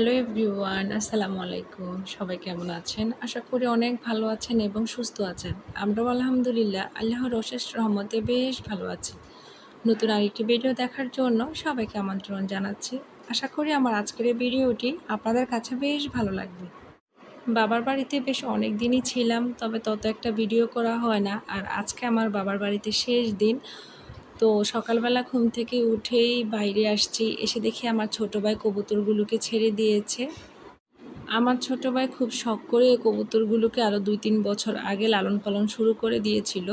Hello everyone, আসসালামু আলাইকুম। সবাই কেমন আছেন? আশা করি অনেক ভালো আছেন এবং সুস্থ আছেন। আমরাও আলহামদুলিল্লাহ আল্লাহর অশেষ রহমতে বেশ ভালো আছি। নতুন আরেকটি ভিডিও দেখার জন্য সবাইকে আমন্ত্রণ জানাচ্ছি। আশা করি আমার আজকের এই ভিডিওটি আপনাদের কাছে বেশ ভালো লাগবে। বাবার বাড়িতে বেশ অনেক দিনই ছিলাম, তবে তত একটা ভিডিও করা হয় না। আর আজকে আমার বাবার বাড়িতে শেষ দিন। তো সকালবেলা ঘুম থেকে উঠেই বাইরে আসছি। এসে দেখি আমার ছোটো ভাই কবুতরগুলোকে ছেড়ে দিয়েছে। আমার ছোটো ভাই খুব শখ করে এই কবুতরগুলোকে আরও দুই তিন বছর আগে লালন পালন শুরু করে দিয়েছিল।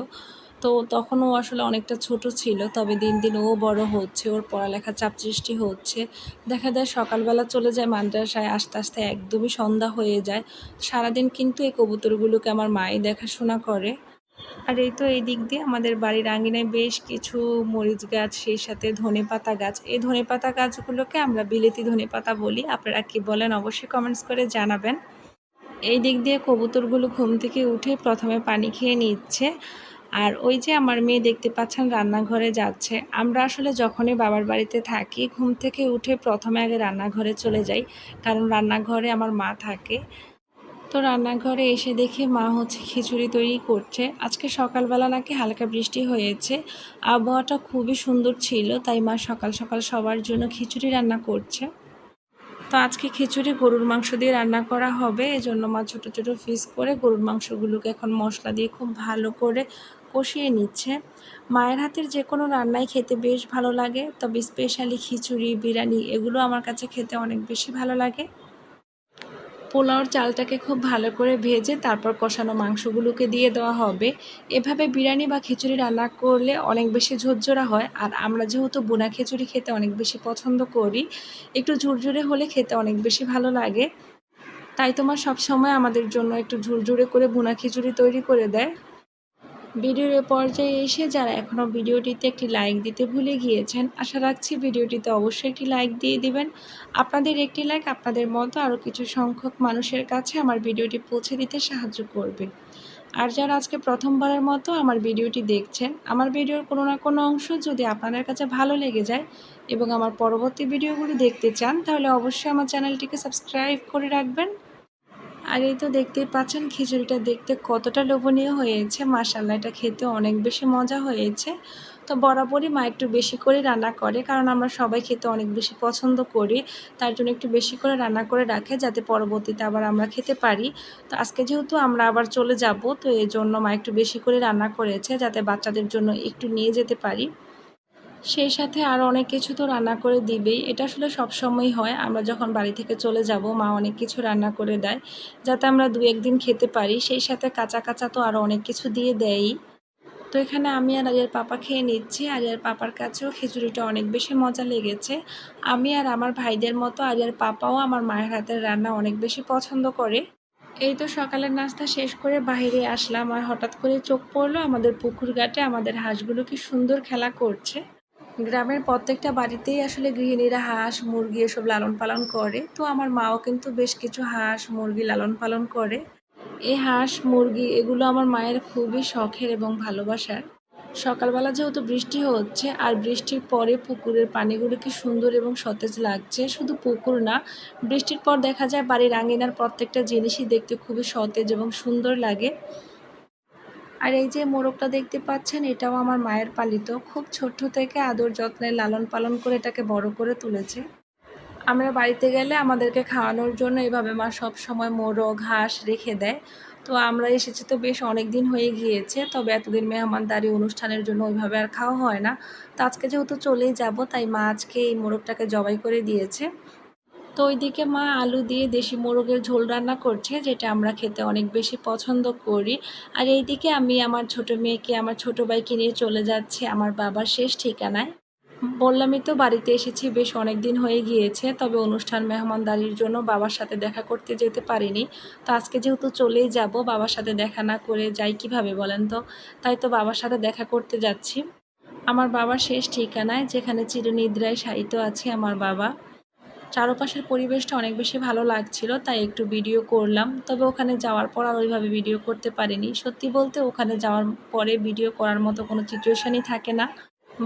তো তখন ও আসলে অনেকটা ছোট ছিল, তবে দিন দিন ও বড় হচ্ছে, ওর পড়ালেখার চাপ সৃষ্টি হচ্ছে। দেখা যায় সকালবেলা চলে যায় মাদ্রাসায়, আস্তে আস্তে একদমই সন্ধ্যা হয়ে যায়। সারাদিন কিন্তু এই কবুতরগুলোকে আমার মাই দেখাশোনা করে। আর এই তো এই দিক দিয়ে আমাদের বাড়ির আঙিনায় বেশ কিছু মরিচ গাছ, সেই সাথে ধনে পাতা গাছ। এই ধনে পাতা গাছগুলোকে আমরা বিলেতি ধনে পাতা বলি। আপনারা কি বলেন অবশ্যই কমেন্টস করে জানাবেন। এই দিক দিয়ে কবুতরগুলো ঘুম থেকে উঠে প্রথমে পানি খেয়ে নিচ্ছে। আর ওই যে আমার মেয়ে দেখতে পাচ্ছেন রান্নাঘরে যাচ্ছে। আমরা আসলে যখনই বাবার বাড়িতে থাকি, ঘুম থেকে উঠে প্রথমে আগে রান্নাঘরে চলে যাই। কারণ রান্নাঘরে আমার মা থাকে। তো রান্নাঘরে এসে দেখে মা হচ্ছে খিচুড়ি তৈরি করছে। আজকে সকালবেলা নাকি হালকা বৃষ্টি হয়েছে। আবহাওয়াটা খুবই সুন্দর ছিল, তাই মা সকাল সকাল সবার জন্য খিচুড়ি রান্না করছে। তো আজকে খিচুড়ি গরুর মাংস দিয়ে রান্না করা হবে। এজন্য মা ছোটো ছোটো পিস করে গরুর মাংসগুলোকে এখন মশলা দিয়ে খুব ভালো করে কষিয়ে নিচ্ছে। মায়ের হাতের যে কোনো রান্নাই খেতে বেশ ভালো লাগে, তবে স্পেশালি খিচুড়ি, বিরিয়ানি, এগুলো আমার কাছে খেতে অনেক বেশি ভালো লাগে। পোলাওর চালটাকে খুব ভালো করে ভেজে তারপর কষানো মাংসগুলোকে দিয়ে দেওয়া হবে। এভাবে বিরিয়ানি বা খিচুড়ি রান্না করলে অনেক বেশি ঝোরঝোরা হয় আর আমরা যেহেতু বোনা খিচুড়ি খেতে অনেক বেশি পছন্দ করি, একটু ঝুরঝুরে হলে খেতে অনেক বেশি ভালো লাগে। তাই তোমার সব সময় আমাদের জন্য একটু ঝুরঝুরে করে বোনা খিচুড়ি তৈরি করে দেয়। ভিডিওর পর্যায়ে এসে যারা এখনও ভিডিওটিতে একটি লাইক দিতে ভুলে গিয়েছেন, আশা রাখছি ভিডিওটিতে অবশ্যই একটি লাইক দিয়ে দিবেন। আপনাদের একটি লাইক আপনাদের মতো আরও কিছু সংখ্যক মানুষের কাছে আমার ভিডিওটি পৌঁছে দিতে সাহায্য করবে। আর যারা আজকে প্রথমবারের মতো আমার ভিডিওটি দেখছেন, আমার ভিডিওর কোনো না কোনো অংশ যদি আপনাদের কাছে ভালো লেগে যায় এবং আমার পরবর্তী ভিডিওগুলি দেখতে চান, তাহলে অবশ্যই আমার চ্যানেলটিকে সাবস্ক্রাইব করে রাখবেন। আর এই তো দেখতেই পাচ্ছেন, খিচুড়িটা দেখতে কতটা লোভনীয় হয়েছে মাসাল্লা এটা খেতে অনেক বেশি মজা হয়েছে। তো বরাবরই মা একটু বেশি করে রান্না করে, কারণ আমরা সবাই খেতে অনেক বেশি পছন্দ করি, তার জন্য একটু বেশি করে রান্না করে রাখে, যাতে পরবর্তীতে আবার আমরা খেতে পারি। তো আজকে যেহেতু আমরা আবার চলে যাব, তো এই জন্য মা একটু বেশি করে রান্না করেছে, যাতে বাচ্চাদের জন্য একটু নিয়ে যেতে পারি। সেই সাথে আরও অনেক কিছু তো রান্না করে দিবেই। এটা আসলে সবসময়ই হয়। আমরা যখন বাড়ি থেকে চলে যাব, মা অনেক কিছু রান্না করে দেয়, যাতে আমরা দু একদিন খেতে পারি। সেই সাথে কাঁচা কাঁচা তো আরও অনেক কিছু দিয়ে দেয়ই। তো এখানে আমি আর আরিয়ার পাপা খেয়ে নিচ্ছি। আরিয়ার পাপার কাছেও খিচুড়িটা অনেক বেশি মজা লেগেছে। আমি আর আমার ভাইদের মতো আরিয়ার পাপাও আমার মায়ের হাতের রান্না অনেক বেশি পছন্দ করে। এই তো সকালের নাস্তা শেষ করে বাইরে আসলাম। আর হঠাৎ করে চোখ পড়ল আমাদের পুকুর ঘাটে। আমাদের হাঁসগুলো কি সুন্দর খেলা করছে। গ্রামের প্রত্যেকটা বাড়িতেই আসলে গৃহিণীরা হাঁস, মুরগি এসব লালন পালন করে। তো আমার মাও কিন্তু বেশ কিছু হাঁস, মুরগি লালন পালন করে। এই হাঁস, মুরগি এগুলো আমার মায়ের খুবই শখের এবং ভালোবাসার। সকালবেলা যেহেতু বৃষ্টি হচ্ছে, আর বৃষ্টির পরে পুকুরের পানিগুলো কি সুন্দর এবং সতেজ লাগছে, শুধু পুকুর না, বৃষ্টির পর দেখা যায় বাড়ির আঙিনার প্রত্যেকটা জিনিসই দেখতে খুবই সতেজ এবং সুন্দর লাগে। আর এই যে মোরগটা দেখতে পাচ্ছেন, এটাও আমার মায়ের পালিত। খুব ছোট্ট থেকে আদর যত্নে লালন পালন করে এটাকে বড় করে তুলেছে। আমরা বাড়িতে গেলে আমাদেরকে খাওয়ানোর জন্য এভাবে মা সব সময় মোরগ ঘাস রেখে দেয়। তো আমরা এসেছি তো বেশ অনেক দিন হয়ে গিয়েছে, তবে এতদিন মেহমানদারি অনুষ্ঠানের জন্য ওইভাবে আর খাওয়া হয় না। তো আজকে যেহেতু চলেই যাব, তাই মা আজকে এই মোরগটাকে জবাই করে দিয়েছে। তো ওইদিকে মা আলু দিয়ে দেশি মোরগের ঝোল রান্না করছে, যেটা আমরা খেতে অনেক বেশি পছন্দ করি। আর এইদিকে আমি আমার ছোট মেয়েকে, আমার ছোট ভাইকে নিয়ে চলে যাচ্ছি আমার বাবার শেষ ঠিকানায়। বললামই তো বাড়িতে এসেছি, বেশ অনেক দিন হয়ে গিয়েছে, তবে অনুষ্ঠান মেহমানদারির জন্য বাবার সাথে দেখা করতে যেতে পারিনি। তো আজকে যেহেতু চলেই যাব, বাবার সাথে দেখা না করে যাই কীভাবে বলেন তো? তাই তো বাবার সাথে দেখা করতে যাচ্ছি। আমার বাবার শেষ ঠিকানায়, যেখানে চিরনিদ্রায় সাহিত্য আছে আমার বাবা। চারপাশের পরিবেশটা অনেক বেশি ভালো লাগছিল, তাই একটু ভিডিও করলাম। তবে ওখানে যাওয়ার পর আর ওইভাবে ভিডিও করতে পারিনি। সত্যি বলতে ওখানে যাওয়ার পরে ভিডিও করার মতো কোনো সিচুয়েশানই থাকে না।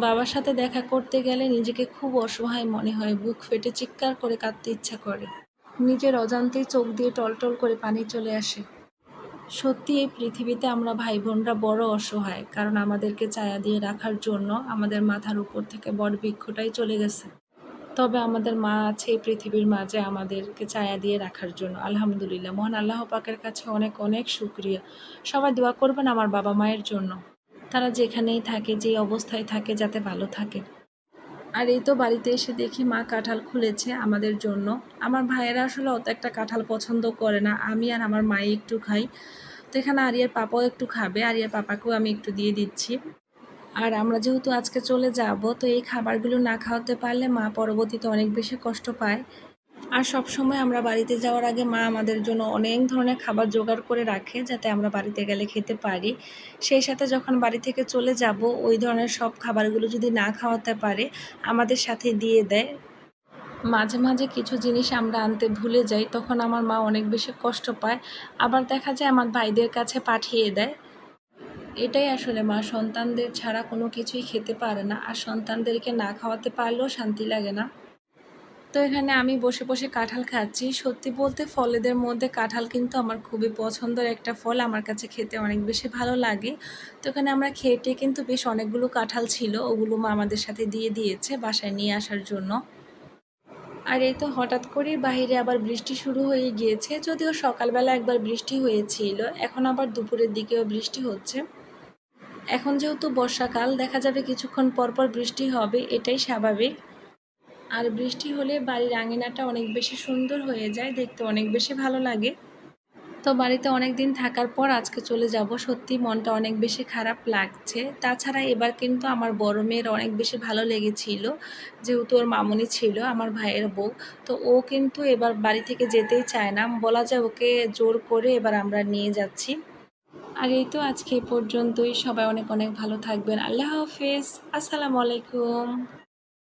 বাবার সাথে দেখা করতে গেলে নিজেকে খুব অসহায় মনে হয়, বুক ফেটে চিৎকার করে কাঁদতে ইচ্ছা করে। নিজের অজান্তেই চোখ দিয়ে টলটল করে পানি চলে আসে। সত্যি এই পৃথিবীতে আমরা ভাই বোনরা বড় অসহায়, কারণ আমাদেরকে চায়া দিয়ে রাখার জন্য আমাদের মাথার উপর থেকে বট বৃক্ষটাই চলে গেছে। তবে আমাদের মা আছে এই পৃথিবীর মাঝে আমাদেরকে ছায়া দিয়ে রাখার জন্য। আলহামদুলিল্লাহ। মহান আল্লাহ পাকের কাছে অনেক অনেক শুক্রিয়া। সবাই দোয়া করবেন আমার বাবা মায়ের জন্য। তারা যেখানেই থাকে যে অবস্থায় থাকে, যাতে ভালো থাকে। আর এই তো বাড়িতে এসে দেখি মা কাঁঠাল খুলেছে আমাদের জন্য। আমার ভাইয়েরা আসলে অত একটা কাঁঠাল পছন্দ করে না। আমি আর আমার মায়ে একটু খাই। তো এখানে আরিয়ার পাপাও একটু খাবে। আরিয়ার পাপাকেও আমি একটু দিয়ে দিচ্ছি। আর আমরা যেহেতু আজকে চলে যাব, তো এই খাবারগুলো না খাওয়াতে পারলে মা পরবর্তীতে অনেক বেশি কষ্ট পায়। আর সব সময় আমরা বাড়িতে যাওয়ার আগে মা আমাদের জন্য অনেক ধরনের খাবার জোগাড় করে রাখে, যাতে আমরা বাড়িতে গেলে খেতে পারি। সেই সাথে যখন বাড়ি থেকে চলে যাব, ওই ধরনের সব খাবারগুলো যদি না খাওয়াতে পারে, আমাদের সাথে দিয়ে দেয়। মাঝে মাঝে কিছু জিনিস আমরা আনতে ভুলে যাই, তখন আমার মা অনেক বেশি কষ্ট পায়। আবার দেখা যায় আমার ভাইদের কাছে পাঠিয়ে দেয়। এটাই আসলে মা সন্তানদের ছাড়া কোনো কিছুই খেতে পারে না। আর সন্তানদেরকে না খাওয়াতে পারলেও শান্তি লাগে না। তো এখানে আমি বসে বসে কাঁঠাল খাচ্ছি। সত্যি বলতে ফলেদের মধ্যে কাঁঠাল কিন্তু আমার খুবই পছন্দের একটা ফল। আমার কাছে খেতে অনেক বেশি ভালো লাগে। তো এখানে আমরা খেটে কিন্তু বেশ অনেকগুলো কাঁঠাল ছিল। ওগুলো মা আমাদের সাথে দিয়ে দিয়েছে বাসায় নিয়ে আসার জন্য। আর এই তো হঠাৎ করেই বাইরে আবার বৃষ্টি শুরু হয়ে গিয়েছে। যদিও সকালবেলা একবার বৃষ্টি হয়েছিল। এখন আবার দুপুরের দিকেও বৃষ্টি হচ্ছে। এখন যেহেতু বর্ষাকাল, দেখা যাবে কিছুক্ষণ পর পর বৃষ্টি হবে, এটাই স্বাভাবিক। আর বৃষ্টি হলে বাড়ির আঙিনাটা অনেক বেশি সুন্দর হয়ে যায়, দেখতে অনেক বেশি ভালো লাগে। তো বাড়িতে অনেক দিন থাকার পর আজকে চলে যাব। সত্যি মনটা অনেক বেশি খারাপ লাগছে। তাছাড়া এবার কিন্তু আমার বড় মেয়ের অনেক বেশি ভালো লেগেছিল, যেহেতু ওর মামনি ছিল, আমার ভাইয়ের বউ। তো ও কিন্তু এবার বাড়ি থেকে যেতেই চায় না। বলা যায় ওকে জোর করে এবার আমরা নিয়ে যাচ্ছি। আর এই তো আজকে পর্যন্তই। সবাই অনেক অনেক ভালো থাকবেন। আল্লাহ হাফেজ। আসসালামু আলাইকুম।